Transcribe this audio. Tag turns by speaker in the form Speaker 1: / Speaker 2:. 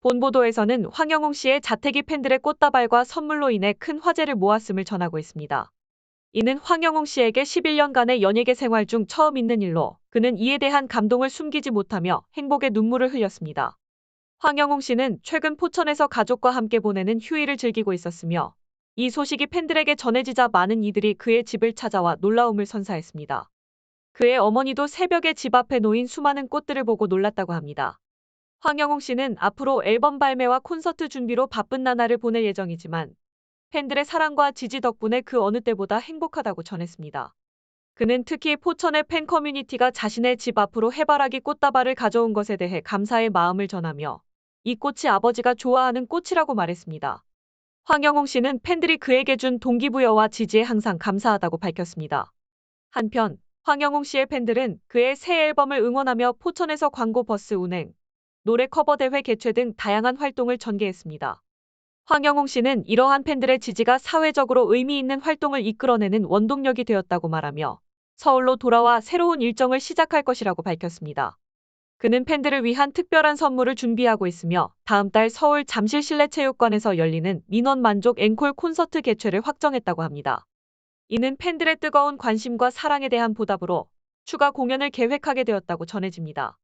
Speaker 1: 본 보도에서는 황영웅 씨의 자택이 팬들의 꽃다발과 선물로 인해 큰 화제를 모았음을 전하고 있습니다. 이는 황영웅 씨에게 11년간의 연예계 생활 중 처음 있는 일로 그는 이에 대한 감동을 숨기지 못하며 행복의 눈물을 흘렸습니다. 황영웅 씨는 최근 포천에서 가족과 함께 보내는 휴일을 즐기고 있었으며 이 소식이 팬들에게 전해지자 많은 이들이 그의 집을 찾아와 놀라움을 선사했습니다. 그의 어머니도 새벽에 집 앞에 놓인 수많은 꽃들을 보고 놀랐다고 합니다. 황영웅 씨는 앞으로 앨범 발매와 콘서트 준비로 바쁜 나날을 보낼 예정이지만 팬들의 사랑과 지지 덕분에 그 어느 때보다 행복하다고 전했습니다. 그는 특히 포천의 팬 커뮤니티가 자신의 집 앞으로 해바라기 꽃다발을 가져온 것에 대해 감사의 마음을 전하며 이 꽃이 아버지가 좋아하는 꽃이라고 말했습니다. 황영웅 씨는 팬들이 그에게 준 동기부여와 지지에 항상 감사하다고 밝혔습니다. 한편 황영웅 씨의 팬들은 그의 새 앨범을 응원하며 포천에서 광고 버스 운행, 노래 커버 대회 개최 등 다양한 활동을 전개했습니다. 황영웅 씨는 이러한 팬들의 지지가 사회적으로 의미 있는 활동을 이끌어내는 원동력이 되었다고 말하며 서울로 돌아와 새로운 일정을 시작할 것이라고 밝혔습니다. 그는 팬들을 위한 특별한 선물을 준비하고 있으며 다음 달 서울 잠실 실내체육관에서 열리는 민원 만족 앵콜 콘서트 개최를 확정했다고 합니다. 이는 팬들의 뜨거운 관심과 사랑에 대한 보답으로 추가 공연을 계획하게 되었다고 전해집니다.